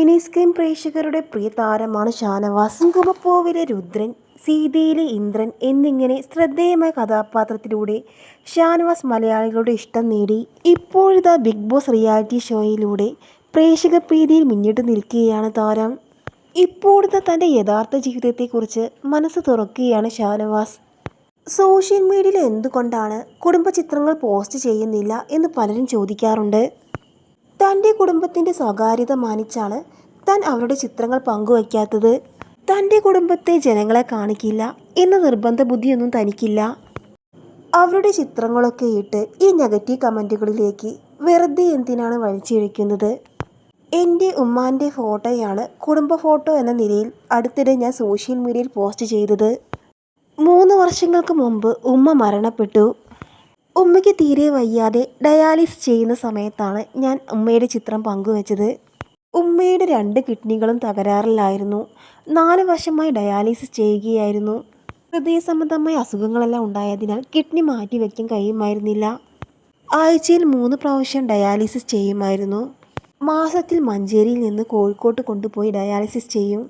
Mini screen പ്രേക്ഷകരുടെ പ്രിയ താരമാണ് ഷാനവാസ്. കുമപ്പോവിലെ രുദ്രൻ സീതയിലെ ഇന്ദ്രൻ എന്നിങ്ങനെ ശ്രദ്ധേയമായ കഥാപാത്രത്തിലൂടെ ഷാനവാസ് മലയാളികളുടെ ഇഷ്ടം നേടി. ഇപ്പോഴത്തെ ബിഗ് ബോസ് റിയാലിറ്റി ഷോയിലൂടെ പ്രേക്ഷക പ്രീതിയിൽ മുന്നിട്ട് നിൽക്കുകയാണ് താരം. ഇപ്പോഴത്തെ തന്റെ യഥാർത്ഥ ജീവിതത്തെക്കുറിച്ച് മനസ്സ് തുറക്കുകയാണ് ഷാനവാസ്. സോഷ്യൽ മീഡിയയിൽ എന്തുകൊണ്ടാണ് കുടുംബ ചിത്രങ്ങൾ പോസ്റ്റ് ചെയ്യുന്നില്ല എന്ന് പലരും ചോദിക്കാറുണ്ട്. തന്റെ കുടുംബത്തിന്റെ സ്വകാര്യത മാനിച്ചാണ് താൻ അവരുടെ ചിത്രങ്ങൾ പങ്കുവയ്ക്കാത്തത്. തന്റെ കുടുംബത്തെ ജനങ്ങളെ കാണിക്കില്ല എന്ന നിർബന്ധ ബുദ്ധിയൊന്നും തനിക്കില്ല. അവരുടെ ചിത്രങ്ങളൊക്കെ ഇട്ട് ഈ നെഗറ്റീവ് കമന്റുകളിലേക്ക് വെറുതെ എന്തിനാണ് വലിച്ചിഴക്കുന്നത് എന്റെ ഉമ്മാന്റെ ഫോട്ടോയാണ് കുടുംബ ഫോട്ടോ എന്ന നിലയിൽ അടുത്തിടെ ഞാൻ സോഷ്യൽ മീഡിയയിൽ പോസ്റ്റ് ചെയ്തത്. മൂന്ന് വർഷങ്ങൾക്ക് മുമ്പ് ഉമ്മ മരണപ്പെട്ടു. ഉമ്മയ്ക്ക് തീരെ വയ്യാതെ ഡയാലിസിസ് ചെയ്യുന്ന സമയത്താണ് ഞാൻ ഉമ്മയുടെ ചിത്രം പങ്കുവച്ചത്. ഉമ്മയുടെ രണ്ട് കിഡ്നികളും തകരാറിലായിരുന്നു. നാല് വർഷമായി ഡയാലിസിസ് ചെയ്യുകയായിരുന്നു. ഹൃദയ സംബന്ധമായ അസുഖങ്ങളെല്ലാം ഉണ്ടായതിനാൽ കിഡ്നി മാറ്റിവെക്കാൻ കഴിയുമായിരുന്നില്ല. ആഴ്ചയിൽ മൂന്ന് പ്രാവശ്യം ഡയാലിസിസ് ചെയ്യുമായിരുന്നു. മാസത്തിൽ മഞ്ചേരിയിൽ നിന്ന് കോഴിക്കോട്ട് കൊണ്ടുപോയി ഡയാലിസിസ് ചെയ്യും.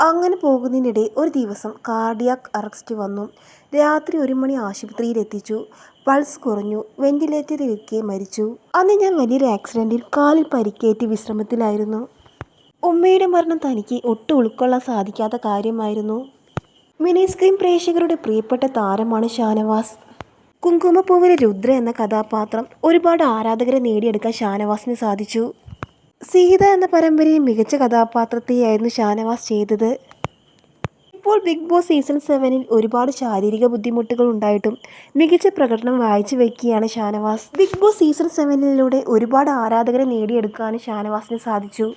അങ്ങനെ പോകുന്നതിനിടെ ഒരു ദിവസം കാർഡിയാക് അറസ്റ്റ് വന്നു. രാത്രി ഒരു മണി ആശുപത്രിയിൽ എത്തിച്ചു പൾസ് കുറഞ്ഞു. വെന്റിലേറ്ററിൽ ഇരിക്കെ മരിച്ചു. അന്ന് ഞാൻ വലിയൊരു ആക്സിഡന്റിൽ കാലിൽ പരിക്കേറ്റി വിശ്രമത്തിലായിരുന്നു. ഉമ്മയുടെ മരണം തനിക്ക് ഒട്ടും ഉൾക്കൊള്ളാൻ സാധിക്കാത്ത കാര്യമായിരുന്നു. മിനി സ്ക്രീൻ പ്രേക്ഷകരുടെ പ്രിയപ്പെട്ട താരമാണ് ഷാനവാസ്. കുങ്കുമപ്പൂവിലെ രുദ്ര എന്ന കഥാപാത്രം ഒരുപാട് ആരാധകരെ നേടിയെടുക്കാൻ ഷാനവാസിന് സാധിച്ചു. സീത എന്ന പരമ്പരയിൽ മികച്ച കഥാപാത്രത്തെയായിരുന്നു ഷാനവാസ് ചെയ്തത്. ഇപ്പോൾ ബിഗ് ബോസ് സീസൺ സെവനിൽ ഒരുപാട് ശാരീരിക ബുദ്ധിമുട്ടുകൾ ഉണ്ടായിട്ടും മികച്ച പ്രകടനം വായിച്ചു വയ്ക്കുകയാണ് ഷാനവാസ്. ബിഗ് ബോസ് സീസൺ സെവനിലൂടെ ഒരുപാട് ആരാധകരെ നേടിയെടുക്കാനും ഷാനവാസിന് സാധിച്ചു.